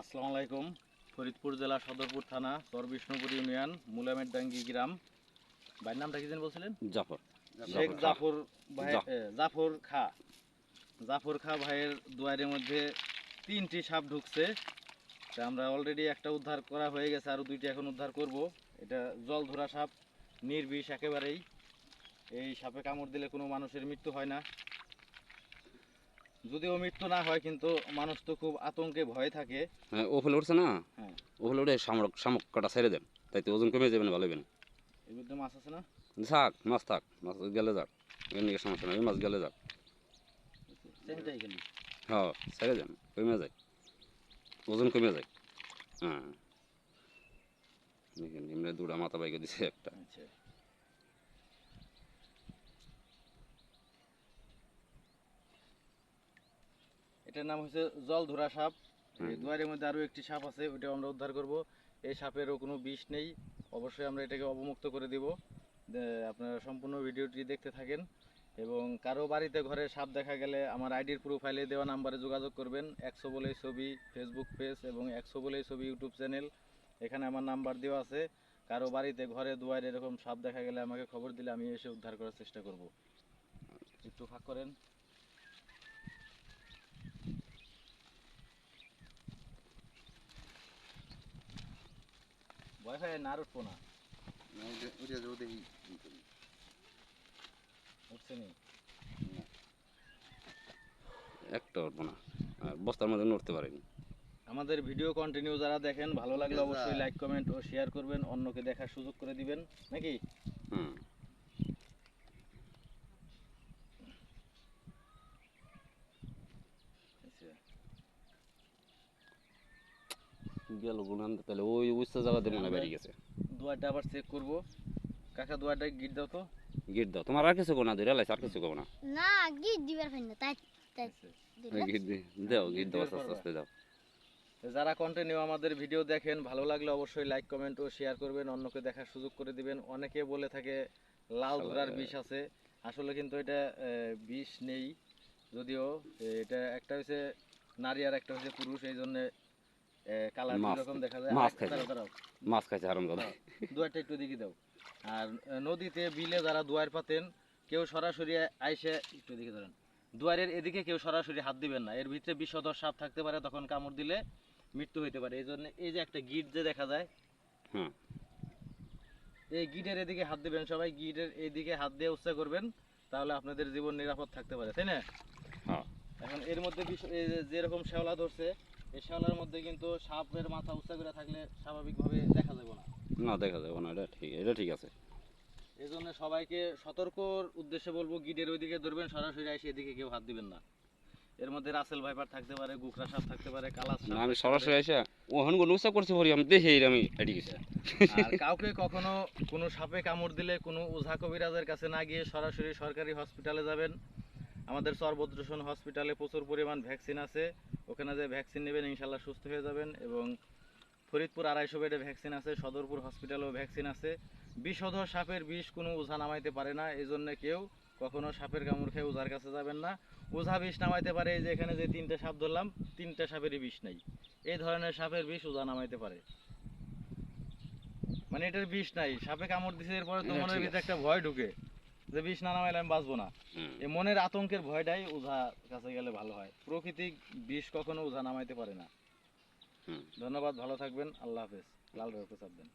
আসসালামু আলাইকুম। ফরিদপুর জেলা সদরপুর থানা চরবিষ্ণুপুর ইউনিয়ন মুলামেরডাঙ্গি গ্রাম। ভাইয়ের নামটা কি যেন বলছিলেন? জাফর। শেখ জাফর ভাই জাফর খা। জাফর খা ভাইয়ের দুয়ারের মধ্যে তিনটি সাপ ঢুকছে। তা আমরা অলরেডি একটা উদ্ধার করা হয়ে গেছে আরও দুইটি এখন উদ্ধার করব। এটা জল ধরা সাপ নির্বিষ একেবারেই। এই সাপে কামড় দিলে কোনো মানুষের মৃত্যু হয় না। যদিও মৃত্যু না হয় কিন্তু মানুষ তো খুব আতঙ্কে ভয়ে থাকে। হ্যাঁ ও ফুলে উঠছে না? হ্যাঁ। ও ফুলে উঠে শামুক শামুক কাটা ছেড়ে দেন। তাই তো ওজন কমে যাবে না ভালো হবে না। এর মধ্যে মাছ আছে না? থাক মাছ থাক মাছ গেলে যাক। এর নিয়ে সমস্যা নেই মাছ গেলে যাক। হ্যাঁ ছেড়ে দেন কমে যায়। ওজন কমে যায়। হ্যাঁ। দুটা মাথা বাইকে দিছে একটা। আচ্ছা। এটার নাম হচ্ছে জল ধরা সাপ এই দুয়ারের মধ্যে আরও একটি সাপ আছে ওইটা আমরা উদ্ধার করব। এই সাপেরও কোনো বিষ নেই। অবশ্যই আমরা এটাকে অবমুক্ত করে দিব। আপনারা সম্পূর্ণ ভিডিওটি দেখতে থাকেন। এবং কারও বাড়িতে ঘরে সাপ দেখা গেলে আমার আইডির প্রোফাইলে দেওয়া নাম্বারে যোগাযোগ করবেন। একশো বলে ছবি ফেসবুক পেজ এবং একশো বলে ছবি ইউটিউব চ্যানেল এখানে আমার নাম্বার দেওয়া আছে। কারও বাড়িতে ঘরে দুয়ারে এরকম সাপ দেখা গেলে আমাকে খবর দিলে আমি এসে উদ্ধার করার চেষ্টা করব। একটু ফাঁক করেন। ভয় হয় না উঠবো না। উঠছে নি? একটা উঠবো না। আর বস্তার মধ্যে নড়তে পারেনি। আমাদের ভিডিও কন্টিনিউ যারা দেখেন ভালো লাগলে অবশ্যই লাইক কমেন্ট ও শেয়ার করবেন অন্যকে দেখার সুযোগ করে দিবেন। নাকি? হুম আচ্ছা গেল গুনান তাহলে ওই উচ্চ জায়গাতে মনে হয় বেরিয়ে গেছে। দুয়ারটা আবার চেক করব। কাকা দুয়ারটা গিট দাও তো। গিট দাও। তোমার আর কিছু কোনা ধরে লাইছে আর কিছু করব না না গিট দিবার ফাইন না তাই তাই গিট দাও গিট দাও আস্তে আস্তে দাও। যারা কন্টিনিউ আমাদের ভিডিও দেখেন ভালো লাগলে অবশ্যই লাইক কমেন্ট ও শেয়ার করবেন অন্যকে দেখার সুযোগ করে দিবেন। অনেকে বলে থাকে লাল ধরার বিষ আছে। আসলে কিন্তু এটা বিষ নেই। যদিও এটা একটা হচ্ছে নারী আর একটা হচ্ছে পুরুষ এই জন্য কালার মাছ- দেখা যায় মাছ আর- খায় দাঁড়াও, দাঁড়াও। মাছ খাইছে হারাম দুয়ারটা একটু দিকে দাও। আর নদীতে বিলে যারা দুয়ার পাতেন কেউ সরাসরি আইসে একটু দিকে ধরেন। দুয়ারের এদিকে কেউ সরাসরি হাত দিবেন না। এর ভিতরে বিষধর সাপ থাকতে পারে তখন কামড় দিলে মৃত্যু হইতে পারে। এই জন্য এই যে একটা গিট যে দেখা যায় এই গিটের এদিকে হাত দিবেন সবাই। গিটের এদিকে হাত দিয়ে উৎসাহ করবেন তাহলে আপনাদের জীবন নিরাপদ থাকতে পারে। তাই না? হ্যাঁ। এখন এর মধ্যে যেরকম শ্যাওলা ধরছে এই শ্যাওলার মধ্যে কিন্তু সাপের মাথা উৎসাহ করে থাকলে স্বাভাবিকভাবে দেখা যাবে না। না দেখা যাবে না এটা ঠিক এটা ঠিক আছে। এই জন্য সবাইকে সতর্কর উদ্দেশ্যে বলব গিটের ওইদিকে ধরবেন সরাসরি এসে এদিকে কেউ হাত দিবেন না। এর মধ্যে রাসেল ভাইপার থাকতে পারে গুকরা সাপ থাকতে পারে কালা সাপ আমি সরাসরি এসে ওখানগুলো উৎসাহ করছি ভরি আমি দেখে আমি এটি গেছি। আর কাউকে কখনো কোনো সাপে কামড় দিলে কোনো ওঝা কবিরাজের কাছে না গিয়ে সরাসরি সরকারি হসপিটালে যাবেন। আমাদের সর্বদ্রসন হসপিটালে প্রচুর পরিমাণ ভ্যাকসিন আছে। ওখানে যে ভ্যাকসিন নেবেন ইনশাল্লাহ সুস্থ হয়ে যাবেন এবং ফরিদপুর আড়াইশো বেডে ভ্যাকসিন আছে সদরপুর হসপিটালেও ভ্যাকসিন আছে। বিষধর সাপের বিষ কোনো ওঝা নামাইতে পারে না এই জন্য কেউ কখনো সাপের কামড় খেয়ে ওঝার কাছে যাবেন না। ওঝা বিষ নামাইতে পারে এই যে এখানে যে তিনটে সাপ ধরলাম তিনটে সাপেরই বিষ নাই। এই ধরনের সাপের বিষ ওঝা নামাইতে পারে। মানে এটার বিষ নাই সাপে কামড় দিছে এরপরে তো মনের ভিতরে একটা ভয় ঢুকে। যে বিষ না নামাইলে আমি বাঁচবো না। এই মনের আতঙ্কের ভয়টাই ওঝা কাছে গেলে ভালো হয়। প্রকৃতিক বিষ কখনো ওঝা নামাইতে পারে না। ধন্যবাদ ভালো থাকবেন আল্লাহ হাফেজ। লাল রহকে চাপ দেন।